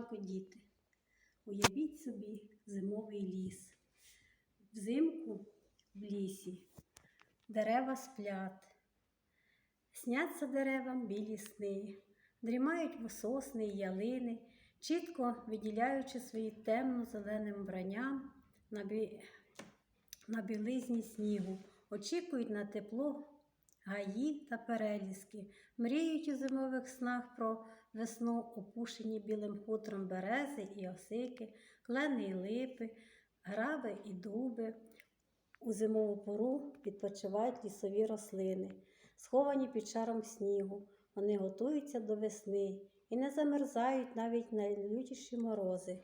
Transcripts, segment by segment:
ранку, діти. Уявіть собі зимовий ліс. Взимку в лісі дерева сплять. Сняться деревам білі сни, дрімають сосни й ялини, чітко виділяючи свої темно-зеленим вбранням на, бі... на білизні снігу, очікують на тепло гаї та переліски, мріють у зимових снах про весну, опушені білим хутром берези і осики, клени і липи, граби і дуби. У зимову пору відпочивають лісові рослини, сховані під шаром снігу. Вони готуються до весни і не замерзають навіть найлютіші морози.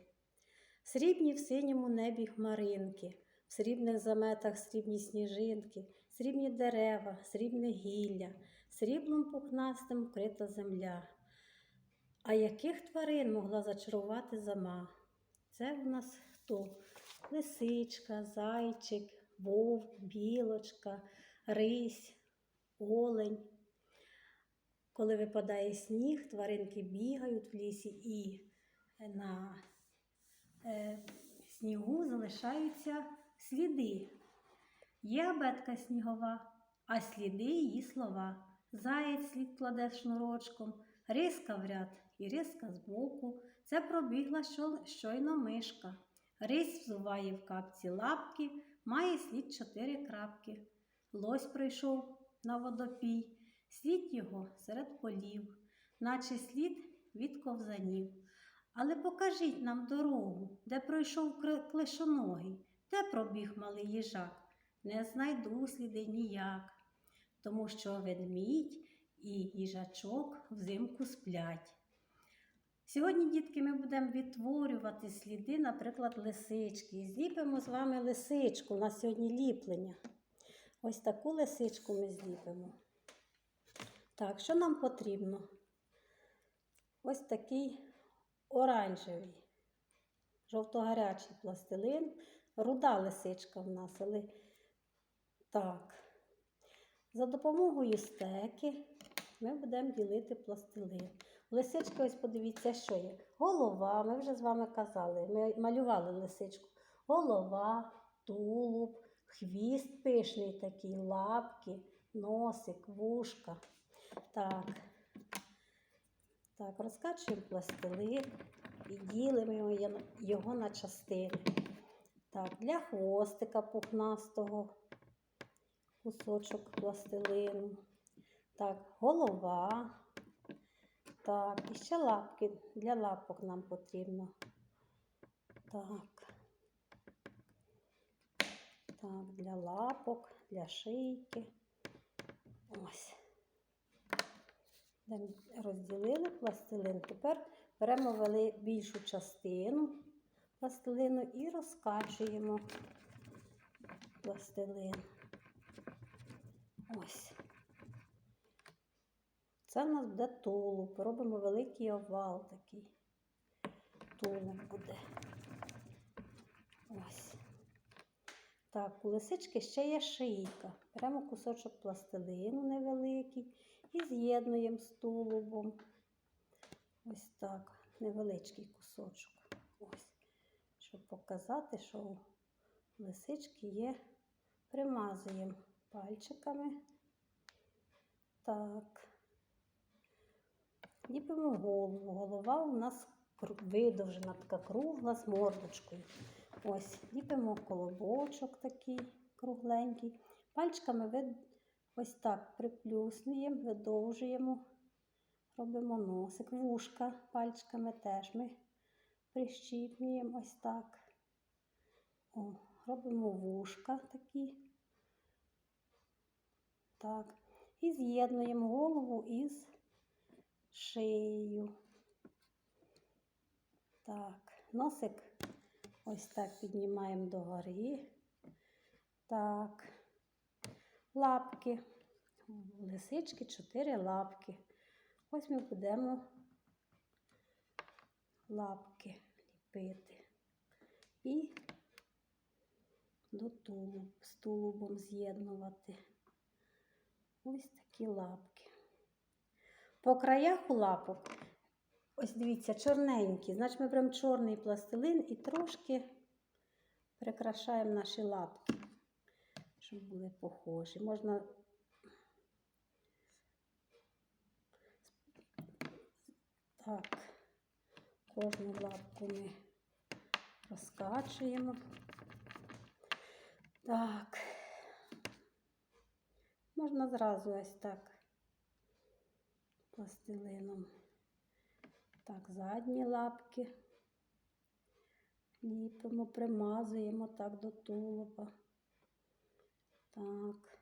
Срібні в синьому небі хмаринки, в срібних заметах срібні сніжинки, срібні дерева, срібне гілля, сріблом пухнастим вкрита земля. А яких тварин могла зачарувати зима? Це в нас хто? Лисичка, зайчик, вовк, білочка, рись, олень. Коли випадає сніг, тваринки бігають в лісі і на е, снігу залишаються сліди. Є абетка снігова, а сліди її слова. Заєць слід кладе шнурочком, риска в ряд і риска збоку. Це пробігла щойно мишка. Рись взуває в капці лапки, має слід чотири крапки. Лось прийшов на водопій, слід його серед полів, наче слід від ковзанів. Але покажіть нам дорогу, де пройшов клишоногий, де пробіг малий їжак. Не знайду сліди ніяк, тому що ведмідь і їжачок взимку сплять. Сьогодні, дітки, ми будемо відтворювати сліди, наприклад, лисички. Зліпимо з вами лисичку. У нас сьогодні ліплення. Ось таку лисичку ми зліпимо. Так, що нам потрібно? Ось такий оранжевий, жовто-гарячий пластилин. Руда лисичка в нас, але так. За допомогою стеки ми будемо ділити пластилин. У лисички, ось подивіться, що є. Голова, ми вже з вами казали, ми малювали лисичку. Голова, тулуб, хвіст пишний такий, лапки, носик, вушка. Так. Так, розкачуємо пластилин і ділимо його на частини. Так, для хвостика пухнастого кусочок пластилину. Так, голова. Так, і ще лапки. Для лапок нам потрібно. Так. Так, для лапок, для шийки. Ось. Розділили пластилин. Тепер беремо вели- більшу частину пластилину і розкачуємо пластилин. Ось. Це в нас буде тулуб. Робимо великий овал такий. Тулуб буде. Ось. Так, у лисички ще є шийка. Беремо кусочок пластилину невеликий і з'єднуємо з тулубом. Ось так, невеличкий кусочок. Ось. Щоб показати, що у лисички є, примазуємо пальчиками. Так. Ліпимо голову. Голова у нас видовжена, така кругла з мордочкою. Ось, ліпимо колобочок такий кругленький. Пальчиками ви ось так приплюснуємо, видовжуємо, робимо носик, вушка пальчиками теж ми прищіпнюємо ось так. О, робимо вушка такі. Так. І з'єднуємо голову із шиєю. Так, носик ось так піднімаємо догори. Так, лапки. Лисички чотири лапки. Ось ми будемо лапки ліпити. І до тулуб, з тулубом з'єднувати. Ось такі лапки. По краях у лапок Ось дивіться, чорненькі. Значить, ми беремо чорний пластилин і трошки прикрашаємо наші лапки, щоб були похожі. Можна так, кожну лапку ми розкачуємо. Так. Можна зразу ось так пластилином. Так, задні лапки. Ліпимо, примазуємо так до тулуба. Так.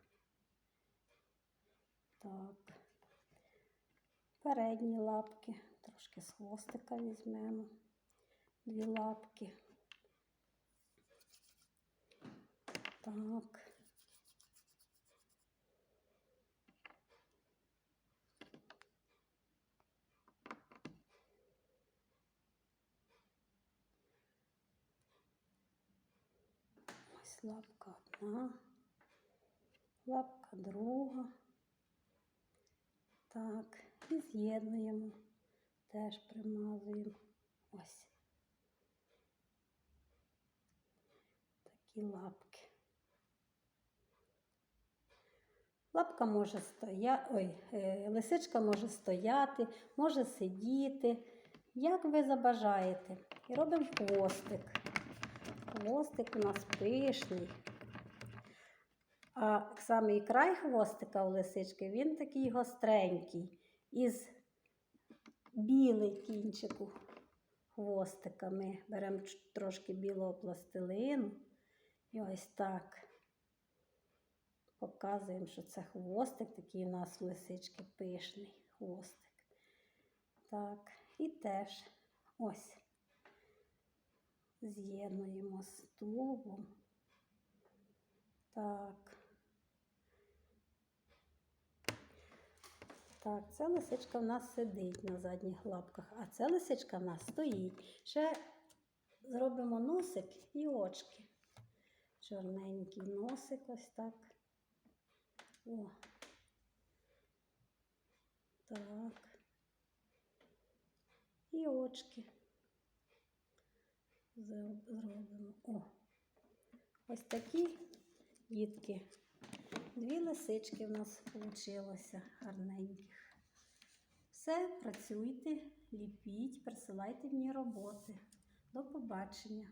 Так. Передні лапки. Трошки з хвостика візьмемо. Дві лапки. Так. Ось лапка одна, лапка друга. Так, і з'єднуємо, теж примазуємо. Ось. Такі лапки. Лапка може стояти, ой, е, лисичка може стояти, може сидіти, як ви забажаєте. І робимо хвостик. Хвостик у нас пишний. А самий край хвостика у лисички, він такий гостренький, із білий кінчик у хвостика. Ми беремо трошки білого пластилину і ось так показуємо, що це хвостик, такий у нас у лисички пишний хвостик. Так, і теж ось з'єднуємо з тулубом. Так. Так, ця лисичка в нас сидить на задніх лапках, а ця лисичка в нас стоїть. Ще зробимо носик і очки. Чорненький носик ось так. О. Так. І очки зробимо. О. Ось такі дітки. Дві лисички в нас вийшло гарненьких. Все, працюйте, ліпіть, присилайте мені роботи. До побачення.